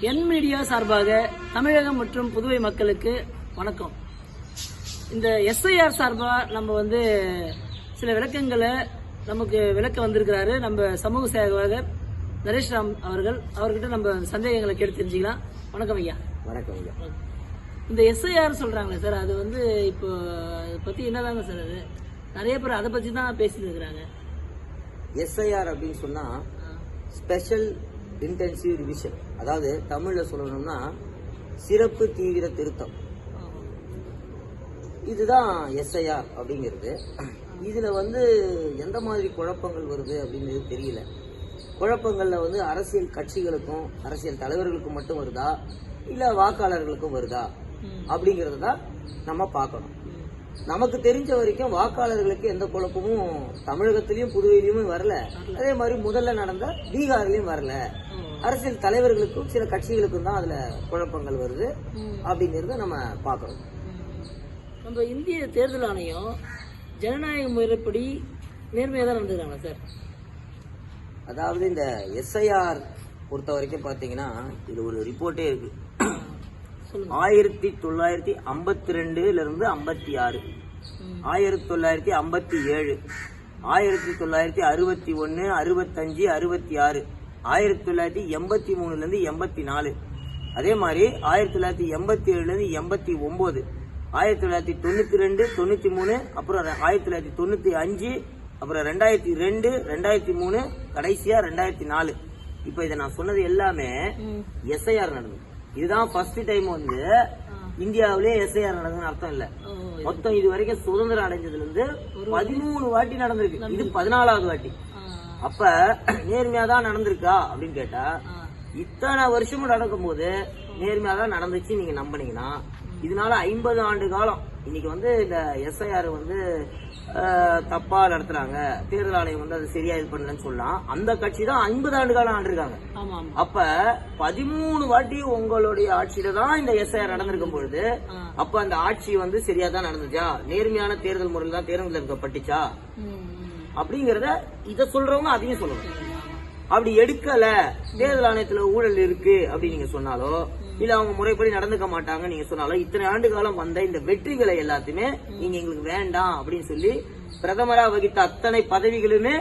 என் media சார்பாக தமிழகம் மற்றும் புதுவை மக்களுக்கு வணக்கம். இந்த எஸ்ஐஆர் சார்பா நம்ம வந்து சில விளக்கங்களை நமக்கு விளக்க வந்திருக்கிறாரு. நம்ம சமூக சேவகர் நரேஷ் ராம் அவர்கள். அவர்கிட்ட நம்ம சந்தேகங்களை கேட்டு தெரிஞ்சுக்கலாம். வணக்கம் ஐயா. வணக்கம் ஐயா. இந்த எஸ்ஐஆர் சொல்றாங்களே சார் அது வந்து இப்போ அதை பத்தி என்னதாங்க சார் அது? நிறைய பேர் அதை பத்தி தான் பேசிட்டு இருக்கிறாங்க. எஸ்ஐஆர் அப்படின்னு சொன்னா ஸ்பெஷல் இன்டென்சிவ் ரிவிஷன் அதாவது தமிழ்ல சொல்லணும்னா சிறப்பு தீவிர திருத்தம். இதுதான் எஸ்ஐஆர் அப்படிங்கிறது. இதுல வந்து எந்த மாதிரி குழப்பங்கள் வருது அப்படிங்கிறது தெரியல. குழப்பங்கள்ல வந்து அரசியல் கட்சிகளுக்கும் அரசியல் தலைவர்களுக்கும் மட்டும் வருதா? இல்ல வாக்காளர்களுக்கும் வருதா? அப்படிங்கறத தான் நம்ம பார்க்கணும். நமக்கு தெரிஞ்ச வரைக்கும் வாக்காளர்களுக்கு எந்த குழப்பமும் தமிழகத்திலயும் புதுவையிலயும் வரல. அதே மாதிரி முதல்ல நடந்த பீகார்லயும் வரல. அரசியல் தலைவர்களுக்கும் சில கட்சிகளுக்கும் தான் அதுல குழப்பங்கள் வருது அப்படிங்கறத நம்ம பார்க்கணும் நம்ம இந்திய தேர்தல் ஆணையம் ஜனநாயக முறைப்படி நேர்மையாக தான் நடந்துக்கிறாங்களா சார். அதாவது இந்த எஸ்ஐஆர் பொறுத்த வரைக்கும் பாத்தீங்கன்னா இது ஒரு ரிப்போர்ட்டே இருக்கு. ஆயிரத்தி தொள்ளாயிரத்தி ஐம்பத்தி ரெண்டுல இருந்து ஐம்பத்தி ஆறு. ஆயிரத்தி தொள்ளாயிரத்தி ஐம்பத்தி ஏழு ஆயிரத்தி தொள்ளாயிரத்தி அறுபத்தி ஒன்னு அறுபத்தஞ்சு அறுபத்தி ஆறு ஆயிரத்தி தொள்ளாயிரத்தி எண்பத்தி மூணுல இருந்து எண்பத்தி நாலு அதே மாதிரி ஆயிரத்தி தொள்ளாயிரத்தி எண்பத்தி ஏழுல இருந்து எண்பத்தி ஒன்பது ஆயிரத்தி தொள்ளாயிரத்தி தொண்ணூத்தி ரெண்டு தொண்ணூத்தி மூணு அப்புறம் ஆயிரத்தி தொள்ளாயிரத்தி தொண்ணூத்தி அஞ்சு அப்புறம் ரெண்டாயிரத்தி ரெண்டு ரெண்டாயிரத்தி மூணு கடைசியா ரெண்டாயிரத்தி நாலு. இப்போ இதை நான் சொன்னது எல்லாமே. எஸ்ஐஆர் நடந்தது. இதுதான் ஃபர்ஸ்ட் டைம் வந்து இந்தியாவிலே எஸ்ஐஆர் நடந்ததுன்னு அர்த்தம் இல்ல. மொத்தம் இது வரைக்கும் சுதந்திரம் அடைஞ்சதுல இருந்து பதிமூணு வாட்டி நடந்திருக்கு. இது பதினாலாவது வாட்டி. அப்ப நேர்மையா தான் நடந்திருக்கா அப்படின்னு கேட்டா. இத்தனை வருஷமும் நடக்கும்போது நேர்மையா தான் நடந்துச்சு நீங்க நம்பினீங்கன்னா இதனால ஐம்பது ஆண்டு காலம் இன்னைக்கு வந்து இந்த எஸ்ஐஆர் வந்து தப்பா நடத்துறாங்க. தேர்தல் ஆணையம் வந்து அது சரியா இது பண்ணலன்னு சொல்லலாம். அந்த கட்சி தான் ஐம்பது ஆண்டு காலம் ஆண்டிருக்காங்க அப்ப பதிமூணு வாட்டி உங்களுடைய ஆட்சியில தான் இந்த எஸ்ஐஆர் நடந்திருக்கும் பொழுது. அப்ப அந்த ஆட்சி வந்து சரியா தான் நடந்துச்சா? நேர்மையான தேர்தல் முறையில் தான் தேர்ந்தெடுக்கப்பட்டுச்சா. அப்படிங்கறத இத சொல்றவங்க அதையும் சொல்லணும். அப்படி எடுக்கல. தேர்தல் ஆணையத்துல ஊழல் இருக்கு அப்படின்னு நீங்க சொன்னாலோ இல்ல அவங்க முறைப்படி நடந்துக்க மாட்டாங்க நீங்க சொன்னாலோ இத்தனை ஆண்டு காலம் வந்த இந்த வெற்றிகளை எல்லாத்தையுமே நீங்க எங்களுக்கு வேண்டாம் அப்படின்னு சொல்லி பிரதமரா வகித்த அத்தனை பதவிகளுமே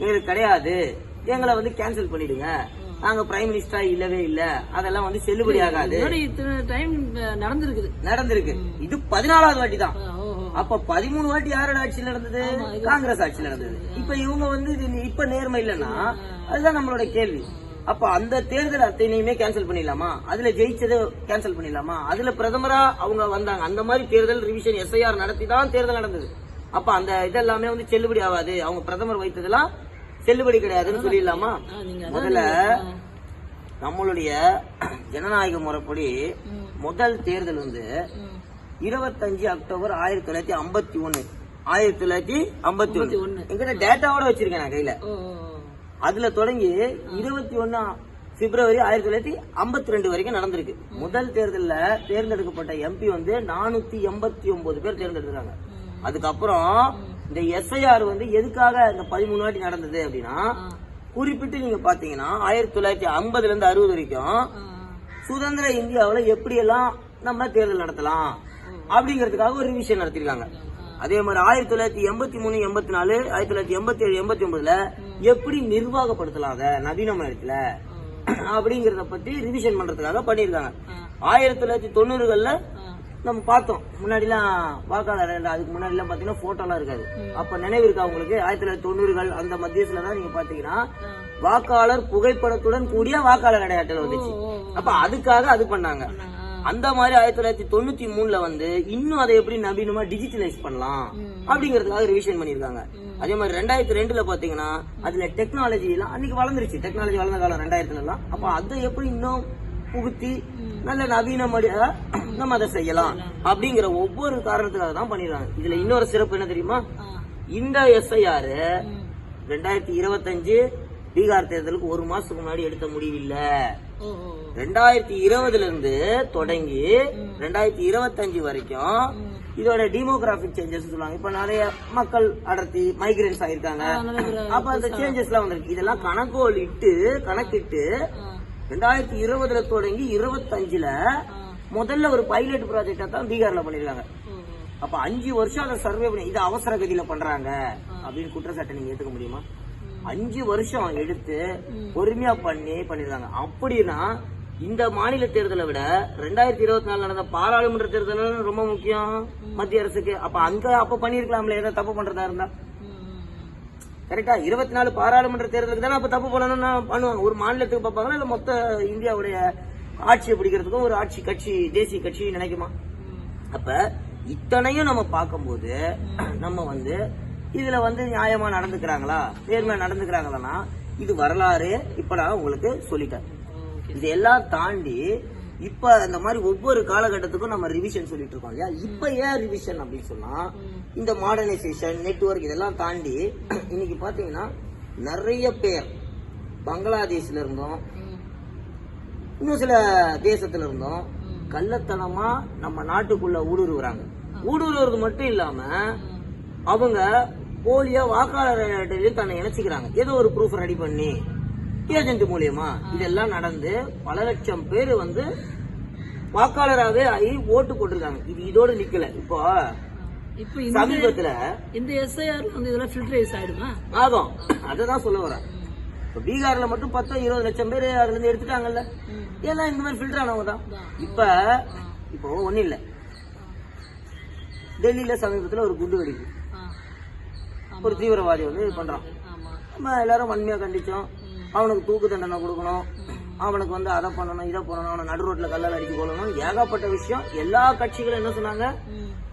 எங்களுக்கு கிடையாது. எங்களை வந்து கேன்சல் பண்ணிடுங்க. நாங்க பிரைம் மினிஸ்டரா இல்லவே இல்ல. அதெல்லாம் வந்து செல்லுபடி ஆகாது. டைம் நடந்திருக்குது. நடந்திருக்கு. இது பதினாலாவது வாட்டி தான். அப்ப பதிமூணு வாட்டி யாரோட ஆட்சியில் நடந்தது? காங்கிரஸ் ஆட்சியில் நடந்தது. இப்ப இவங்க வந்து இப்ப நேர்மை இல்லைன்னா அதுதான் நம்மளோட கேள்வி. அப்ப அந்த தேர்தல் அத்தனையுமே கேன்சல் பண்ணிடலாமா? அதுல ஜெயிச்சதை கேன்சல் பண்ணிடலாமா? அதுல பிரதமரா அவங்க வந்தாங்க. அந்த மாதிரி தேர்தல் ரிவிஷன் எஸ்ஐஆர் நடத்தி தான் தேர்தல் நடந்தது. அப்ப அந்த இதெல்லாமே வந்து செல்லுபடி ஆகாது. அவங்க பிரதமர் வைத்ததெல்லாம் செல்லுபடி கிடையாதுன்னு சொல்லிடலாமா? முதல்ல நம்மளுடைய ஜனநாயக முறைப்படி முதல் தேர்தல் வந்து. இருபத்தஞ்சு அக்டோபர் ஆயிரத்தி தொள்ளாயிரத்தி ஐம்பத்தி ஒண்ணு ஆயிரத்தி தொள்ளாயிரத்தி ஐம்பத்தி. ஒண்ணு எங்கிட்ட டேட்டாவோட வச்சிருக்கேன் நான் கையில. அதுல தொடங்கி இருபத்தி ஒண்ணு பிப்ரவரி ஆயிரத்தி தொள்ளாயிரத்தி ஐம்பத்தி ரெண்டு வரைக்கும் நடந்திருக்கு. முதல் தேர்தலில் தேர்ந்தெடுக்கப்பட்ட எம்பி வந்து நானூத்தி எண்பத்தி ஒன்பது பேர் தேர்ந்தெடுக்கிறாங்க அதுக்கப்புறம் இந்த எஸ்ஐஆர் வந்து எதுக்காக இந்த பதிமூணு வாட்டி நடந்தது அப்படின்னா குறிப்பிட்டு நீங்க பாத்தீங்கன்னா ஆயிரத்தி தொள்ளாயிரத்தி ஐம்பதுல இருந்து அறுபது வரைக்கும் சுதந்திர இந்தியாவில் எப்படியெல்லாம் நம்ம தேர்தல் நடத்தலாம் அப்படிங்கிறதுக்காக ஒரு ரிவிஷன் நடத்திருக்காங்க. அதே மாதிரி ஆயிரத்தி தொள்ளாயிரத்தி எண்பத்தி மூணு எண்பத்தி நாலு ஆயிரத்தி தொள்ளாயிரத்தி எண்பத்தி ஏழு எண்பத்தி ஒன்பதுல எப்படி நிர்வாகப்படுத்தலாம் அதை? நவீனமயத்துல அப்படிங்கறத பத்தி ரிவிஷன் பண்றதுக்காக பண்ணிருக்காங்க ஆயிரத்தி தொள்ளாயிரத்தி தொண்ணூறுகள்ல. நம்ம பார்த்தோம். முன்னாடிலாம் வாக்காளர் இல்ல, அதுக்கு முன்னாடி எல்லாம் பாத்தீங்கன்னா போட்டோலாம் இருக்காது. அப்ப நினைவு இருக்கா உங்களுக்கு? ஆயிரத்தி தொள்ளாயிரத்தி தொண்ணூறுகள் அந்த மத்தியத்துல தான் நீங்க பாத்தீங்கன்னா வாக்காளர் புகைப்படத்துடன் கூடிய வாக்காளர் அடையாளத்தில் வந்துச்சு. அப்ப அதுக்காக அது பண்ணாங்க. அந்த மாதிரி ஆயிரத்தி தொள்ளாயிரத்தி தொண்ணூத்தி மூணுல வந்து இன்னும் அதை எப்படி நவீனமா டிஜிட்டலைஸ் பண்ணலாம் அப்படிங்கறதுக்காக ரிவிஷன் பண்ணிருக்காங்க அதே மாதிரி ரெண்டாயிரத்தி ரெண்டுல பாத்தீங்கன்னா அதுல டெக்னாலஜி எல்லாம் அன்னைக்கு வளர்ந்துருச்சு. டெக்னாலஜி வளர்ந்த காலம் ரெண்டாயிரத்துல எல்லாம் அப்ப அதை எப்படி இன்னும் புகுத்தி நல்ல நவீன நம்ம அதை செய்யலாம் அப்படிங்கிற ஒவ்வொரு காரணத்துக்காக தான் பண்ணிருக்காங்க இதுல இன்னொரு சிறப்பு என்ன தெரியுமா. இந்த எஸ்ஐஆர் ரெண்டாயிரத்தி இருபத்தஞ்சு பீகார் தேர்தலுக்கு ஒரு மாசத்துக்கு முன்னாடி எடுத்த முடிவு இல்ல ஓ, ஓ, ஓ. ரெண்டாயிரத்தி இருபதுல இருந்து தொடங்கி ரெண்டாயிரத்தி இருபத்தஞ்சு வரைக்கும் இதோட டெமோகிராபிக் சேஞ்சஸ் சொல்லுவாங்க. இப்ப நிறைய மக்கள் அடர்த்தி மைக்ரேன்ஸ் ஆயிருக்காங்க. அப்ப அந்த சேஞ்சஸ் எல்லாம் வந்திருக்கு. இதெல்லாம் கணக்கோல் இட்டு கணக்கிட்டு. ரெண்டாயிரத்தி இருபதுல தொடங்கி இருபத்தஞ்சுல. முதல்ல ஒரு பைலட் ப்ராஜெக்டா தான் பீகார்ல பண்ணிருக்காங்க. அப்ப அஞ்சு வருஷம் அதை சர்வே பண்ணி இது அவசர கதியில பண்றாங்க அப்படின்னு குற்றச்சாட்டை நீங்க ஏத்துக்க முடியுமா? அஞ்சு வருஷம் எடுத்து பொறுமையா பண்ணி பண்ணிருக்காங்க அப்படின்னா இந்த மாநில தேர்தலை விட ரெண்டாயிரத்தி இருபத்தி நாலு நடந்த பாராளுமன்ற தேர்தல் ரொம்ப முக்கியம் மத்திய அரசுக்கு. அப்ப அங்க அப்ப பண்ணிருக்கலாம்ல ஏதாவது தப்பு பண்றதா இருந்தா. கரெக்டா இருபத்தி நாலு பாராளுமன்ற தேர்தலுக்கு தானே அப்ப தப்பு பண்ணணும்னா பண்ணுவாங்க. ஒரு மாநிலத்துக்கு பார்ப்பாங்களா இல்ல மொத்த இந்தியாவுடைய ஆட்சியை பிடிக்கிறதுக்கும் ஒரு ஆட்சி கட்சி தேசிய கட்சி நினைக்குமா. அப்ப இத்தனையும் நம்ம பார்க்கும்போது நம்ம வந்து இதுல வந்து நியாயமா நடந்துக்கிறாங்களா? நேர்மையா நடந்துக்கிறாங்களான்னா இது வரலாறு. இப்ப நான் உங்களுக்கு சொல்லிட்டேன். இது எல்லாம் தாண்டி இப்ப இந்த மாதிரி ஒவ்வொரு காலகட்டத்துக்கும் நம்ம ரிவிஷன் சொல்லிட்டு இருக்கோம் இல்லையா? இப்ப ஏன் ரிவிஷன் அப்படின்னு சொன்னா இந்த மாடர்னைசேஷன் நெட்வொர்க் இதெல்லாம் தாண்டி இன்னைக்கு பாத்தீங்கன்னா நிறைய பேர் பங்களாதேஷ்ல இருந்தோம். இன்னும் சில தேசத்துல இருந்தோம். கள்ளத்தனமா நம்ம நாட்டுக்குள்ள ஊடுருவுறாங்க. ஊடுருவுறது மட்டும் இல்லாம அவங்க போலியா வாக்காளர் தன்னை இணைச்சிக்கிறாங்க. ஏதோ ஒரு ப்ரூஃப் ரெடி பண்ணி. ஏஜென்ட் மூலியமா. இதெல்லாம் நடந்து பல லட்சம் பேர் வந்து வாக்காளராகவே ஆகி ஓட்டு போட்டிருக்காங்க. இது இதோட நிக்கல. இப்போ இப்போ இந்த சமீபத்துல இந்த எஸ்ஐஆர் வந்து இதெல்லாம் ஃபில்டரைஸ் ஆயிடுமா? ஆகும். அததான் சொல்ல வரேன் இப்ப பீகார்ல மட்டும் பத்தோ இருபது லட்சம் பேர் அதுல இருந்து எடுத்துட்டாங்கல்ல. எல்லாம் இந்த மாதிரி ஃபில்டர் ஆனவங்க தான். இப்ப இப்போ ஒண்ணு இல்ல. டெல்லியில சமீபத்துல ஒரு குண்டு வெடிப்பு. ஒரு தீவிரவாதி வந்து இது பண்றான். நம்ம எல்லாரும் வன்மையா கண்டிச்சோம். அவனுக்கு தூக்கு தண்டனை கொடுக்கணும். அவனுக்கு வந்து அதை பண்ணணும் இதை பண்ணணும் அவனை நடு ரோட்ல கல்லால் அடிச்சு கொள்ளணும் ஏகப்பட்ட விஷயம். எல்லா கட்சிகளும் என்ன சொன்னாங்க.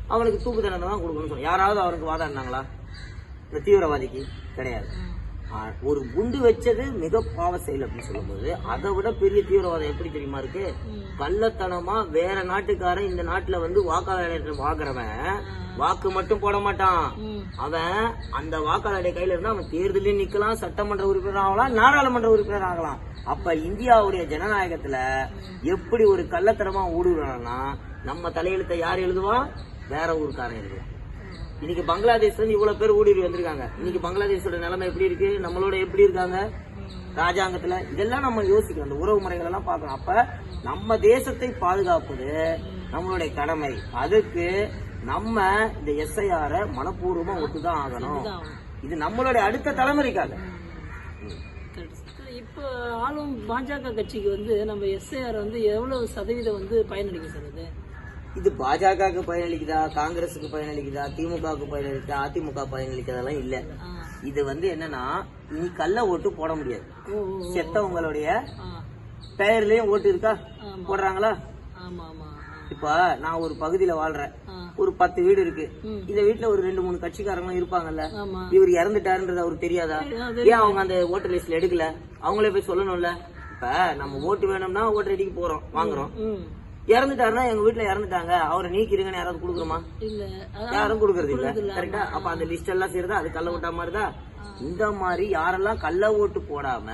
அவனுக்கு தூக்கு தண்டனை தான் கொடுக்கணும்னு சொன்னாங்க. யாராவது அவனுக்கு வாதாடினாங்களா? இந்த தீவிரவாதிக்கு கிடையாது. ஒரு குண்டு வச்சது மிக பாவ செயல் அப்படின்னு சொல்லும்போது அதை விட பெரிய தீவிரவாதம் எப்படி தெரியுமா இருக்கு? கள்ளத்தனமா வேற நாட்டுக்காரன் இந்த நாட்டுல வந்து வாக்காளர் வாங்குறவன் வாக்கு மட்டும் போட மாட்டான். அவன் அந்த வாக்காளருடைய கையில இருந்தா அவன் தேர்தலையும் நிக்கலாம் சட்டமன்ற உறுப்பினர் ஆகலாம் நாடாளுமன்ற உறுப்பினர் ஆகலாம். அப்ப இந்தியாவுடைய ஜனநாயகத்துல எப்படி ஒரு கள்ளத்தனமா ஊடுருவானா நம்ம தலையெழுத்தை யார் எழுதுவா? வேற ஊருக்காரன் எழுதுவான். இன்னைக்கு பங்களாதேஷ்ல இருந்து இவ்வளவு பேர் ஊடுருவி வந்திருக்காங்க. இன்னைக்கு பங்களாதேஷோட நிலைமை எப்படி இருக்கு? நம்மளோட எப்படி இருக்காங்க? ராஜாங்கத்துல இதெல்லாம் நம்ம யோசிக்கணும். அந்த உறவு முறைகள் எல்லாம் பார்க்கணும். அப்ப நம்ம தேசத்தை பாதுகாப்பது நம்மளுடைய கடமை. அதுக்கு நம்ம இந்த எஸ்ஐஆர மனப்பூர்வமா ஒத்துதான் ஆகணும். இது நம்மளுடைய அடுத்த தலைமுறைக்காக. இப்போ ஆளும் பாஜக கட்சிக்கு வந்து நம்ம எஸ்ஐஆர் வந்து எவ்வளவு சதவீதம் வந்து பயனளிக்கும் சார் அது? இது பாஜகவுக்கு பயனளிக்குதா காங்கிரஸுக்கு பயனளிக்குதா திமுகவுக்கு பயனளிக்குதா அதிமுக பயனளிக்கிறதெல்லாம் இல்ல. இது வந்து என்னன்னா நீ கள்ள ஓட்டு போட முடியாது. செத்தவங்களுடைய. பெயர்லயும் ஓட்டு இருக்கா. போடுறாங்களா? இப்ப நான் ஒரு பகுதியில வாழ்றேன். ஒரு பத்து வீடு இருக்கு. இந்த வீட்டுல ஒரு ரெண்டு மூணு கட்சிக்காரங்களும் இருப்பாங்கல்ல. இவர் இறந்துட்டாருன்றது அவருக்கு தெரியாதா? ஏன் அவங்க அந்த ஓட்டர் லிஸ்ட்ல எடுக்கல? அவங்களே போய் சொல்லணும்ல? இப்ப நம்ம ஓட்டு வேணும்னா ஓட்டர் ஐடிக்கு போறோம் வாங்குறோம். இறந்துட்டாருன்னா எங்க வீட்டுல இறந்துட்டாங்க. அவரை நீக்கிருங்கன்னு யாராவது கொடுக்குறோமா யாரும் கொடுக்கறது இல்ல. கரெக்டா அப்ப அந்த லிஸ்ட் எல்லாம் சேருதா? அது கள்ள ஓட்டா மாதிரிதான் இந்த மாதிரி யாரெல்லாம் கள்ள ஓட்டு போடாம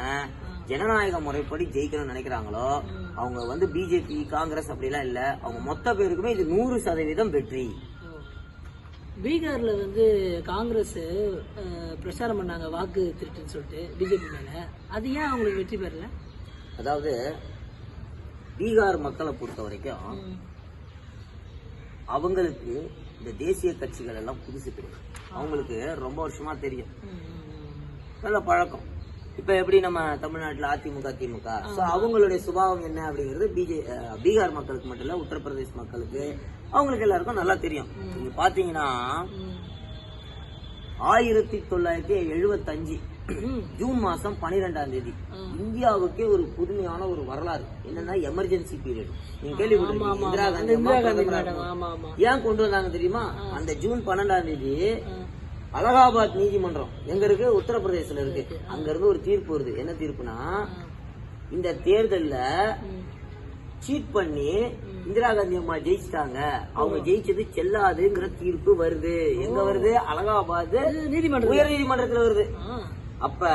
ஜனநாயக முறைப்படி ஜெயிக்கணும்னு நினைக்கிறாங்களோ அவங்க வந்து பிஜேபி காங்கிரஸ் அப்படிலாம் இல்ல. அவங்க மொத்த பேருக்குமே இது நூறு சதவீதம் வெற்றி. பீகார்ல வந்து காங்கிரஸ் பிரச்சாரம் பண்ணாங்க வாக்கு திருட்டுன்னு சொல்லிட்டு பிஜேபி மேல. அது ஏன் அவங்களுக்கு வெற்றி பெறல? அதாவது பீகார் மக்களை பொறுத்த வரைக்கும். அவங்களுக்கு இந்த தேசிய கட்சிகள் எல்லாம் புதுசு கிடையாது அவங்களுக்கு ரொம்ப வருஷமா தெரியும். நல்ல பழக்கம் இப்ப எப்படி நம்ம தமிழ்நாட்டுல அதிமுக திமுக சோ அவங்களுடைய சுபாவம் என்ன அப்படிங்கிறது பிஜே பீகார் மக்களுக்கு மட்டும் இல்ல உத்தரப்பிரதேஷ் மக்களுக்கு அவங்களுக்கு எல்லாருக்கும் நல்லா தெரியும் நீங்க பாத்தீங்கன்னா. ஆயிரத்தி தொள்ளாயிரத்தி எழுபத்தஞ்சு. ஜூன் மாசம் பனிரெண்டாம் தேதி. இந்தியாவுக்கே ஒரு புதுமையான ஒரு வரலாறு. என்னன்னா எமர்ஜென்சி பீரியட் நீங்க கேள்விப்பட்டிருக்கீங்க. இந்திரா காந்தி ஏன் கொண்டு வந்தாங்க தெரியுமா? அந்த ஜூன் பன்னெண்டாம் தேதி அலகாபாத் நீதிமன்றம். எங்க இருக்கு? உத்தரப்பிரதேசல இருக்கு. அங்க இருந்து ஒரு தீர்ப்பு வருது. என்ன தீர்ப்புனா இந்த தேர்தல்ல சீட் பண்ணி இந்திரா காந்தி அம்மா ஜெயிச்சிட்டாங்க. அவங்க ஜெயிச்சது செல்லாதுங்கிற தீர்ப்பு வருது. எங்க வருது? அலகாபாத் உயர் நீதிமன்றத்துல. வருது. அப்ப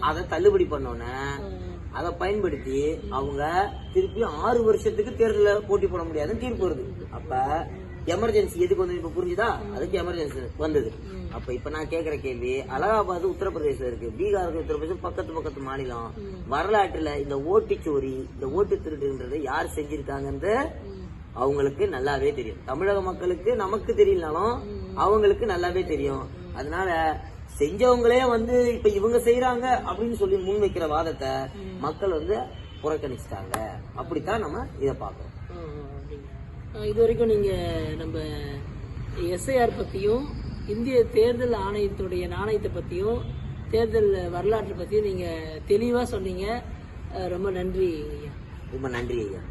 அதை தள்ளுபடி பண்ணோன்னே அதை பயன்படுத்தி அவங்க திருப்பி ஆறு வருஷத்துக்கு தேர்தலில் போட்டி போட முடியாதுன்னு தீர்ப்பு வருது. அப்ப எமர்ஜென்சி எதுக்கு வந்து இப்ப புரிஞ்சுதா? அதுக்கு எமர்ஜென்சி வந்தது. அப்ப இப்ப நான் கேக்குற கேள்வி அலகாபாத் உத்தரப்பிரதேசம் இருக்கு பீகாருக்கு உத்தரப்பிரதேசம் பக்கத்து பக்கத்து மாநிலம். வரலாற்றுல இந்த ஓட்டுச்சோரி இந்த ஓட்டு திருடுன்றதை யார் செஞ்சிருக்காங்கன்ற அவங்களுக்கு நல்லாவே தெரியும். தமிழக மக்களுக்கு நமக்கு தெரியலனாலும் அவங்களுக்கு நல்லாவே தெரியும். அதனால செஞ்சவங்களே வந்து இப்ப இவங்க செய்யறாங்க அப்படின்னு சொல்லி முன்வைக்கிற வாதத்தை மக்கள் வந்து புறக்கணிச்சிட்டாங்க. அப்படித்தான் நம்ம இதை பார்க்கறோம். இது வரைக்கும் நீங்க நம்ம எஸ்ஐஆர் பத்தியும் இந்திய தேர்தல் ஆணையத்துடைய நாணயத்தை பத்தியும் தேர்தல் வரலாற்றை பத்தியும் நீங்க தெளிவா சொன்னீங்க. ரொம்ப நன்றி ஐயா. ரொம்ப நன்றி ஐயா.